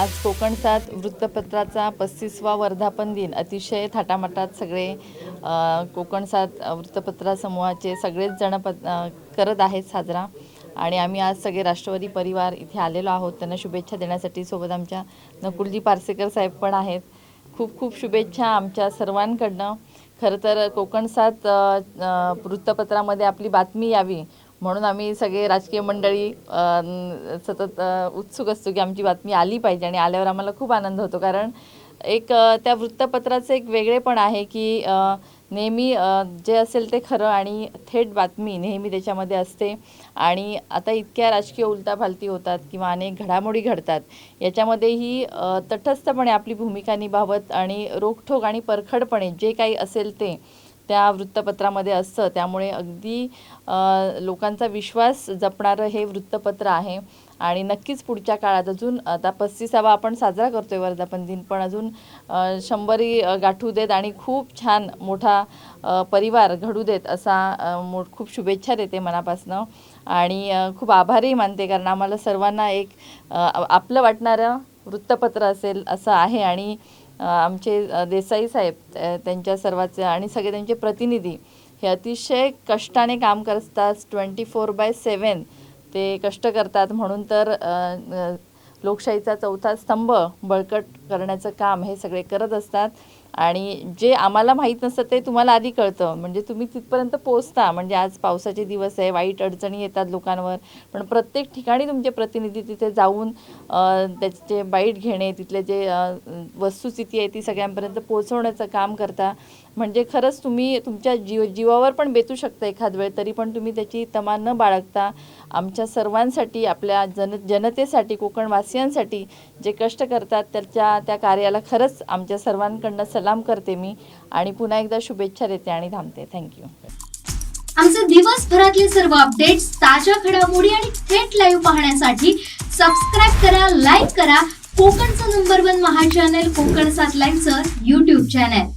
आज कोकणसात वृत्तपत्राचा पस्तीसवा वर्धापन दिन. अतिशय थाटामाटात सगळे कोकणसात कोकण वृत्तपत्रा समूहाचे सगळेच जण प करत आहेत साजरा. आणि आम्ही आज सगळे राष्ट्रवादी परिवार इथे आलेलो आहोत. त्यांना शुभेच्छा देण्यासाठी सोबत आमच्या नकुलजी पारसेकर साहेब पण आहेत. खूप खूप शुभेच्छा आमच्या सर्वांकडनं. खरं तर कोकणसात वृत्तपत्रामध्ये आपली बातमी यावी. म्हणून आम्ही सगळे राजकीय मंडळी सतत उत्सुक असतो की आमची बातमी आली पाहिजे आणि आल्यावर आम्हाला खूप आनंद होतो. कारण एक त्या वृत्तपत्राचं एक वेगळेपण आहे की नेहमी जे असेल ते खरं आणि थेट बातमी नेहमी त्याच्यामध्ये असते. आणि आता इतक्या राजकीय उलताफालती होतात किंवा अनेक घडामोडी घडतात याच्यामध्येही तटस्थपणे आपली भूमिका निभावत आणि रोखठोक आणि परखडपणे जे काही असेल ते त्या वृत्तपत्रामध्ये असतं. त्यामुळे अगदी लोकांचा विश्वास जपणारं हे वृत्तपत्र आहे. आणि नक्कीच पुढच्या काळात अजून आता पस्तीसावा आपण साजरा करतो आहे वर्धापन दिन पण अजून शंभरी गाठू देत आणि खूप छान मोठा परिवार घडू देत असा मो खूप शुभेच्छा देते मनापासनं. आणि खूप आभारही मानते कारण आम्हाला सर्वांना एक आपलं वाटणारं वृत्तपत्र असेल असं आहे. आणि आमचे देसाई साहेब त्यांच्या सर्वाचे आणि सगळे त्यांचे प्रतिनिधी हे अतिशय कष्टाने काम करतात. ट्वेंटी फोर बाय सेवन ते कष्ट करतात. म्हणून तर लोकशाहीचा चौथा स्तंभ बळकट करण्याचं काम हे सगळे करत असतात. आणि जे आम्हाला माहीत नसतं ते तुम्हाला आधी कळतं. म्हणजे तुम्ही तिथपर्यंत पोचता म्हणजे आज पावसाचे दिवस आहे वाईट अडचणी येतात लोकांवर. पण प्रत्येक ठिकाणी तुमचे प्रतिनिधी तिथे जाऊन त्याचे बाईट घेणे तिथले जे वस्तुस्थिती आहे ती सगळ्यांपर्यंत पोहोचवण्याचं काम करता. म्हणजे खरंच तुम्ही तुमच्या जीव जीवावर पण बेतू शकता एखाद वेळ. तरी पण तुम्ही त्याची तमा न बाळगता आमच्या सर्वांसाठी आपल्या जन जनतेसाठी कोकणवासियांसाठी जे कष्ट करतात त्याच्या त्या कार्याला खरंच आमच्या सर्वांकडनं सलाम करते मी आणि पुन्हा एकदा शुभेच्छा देते आणि थांबते. थँक्यू आमचे दिवसभरातले सर्व अपडेट्स ताज्या घडामोडी आणि थेट लाईव्ह पाहण्यासाठी सबस्क्राईब करा लाईक करा. कोकणचं नंबर वन महा चॅनल कोकण सात लाईनचं युट्यूब चॅनल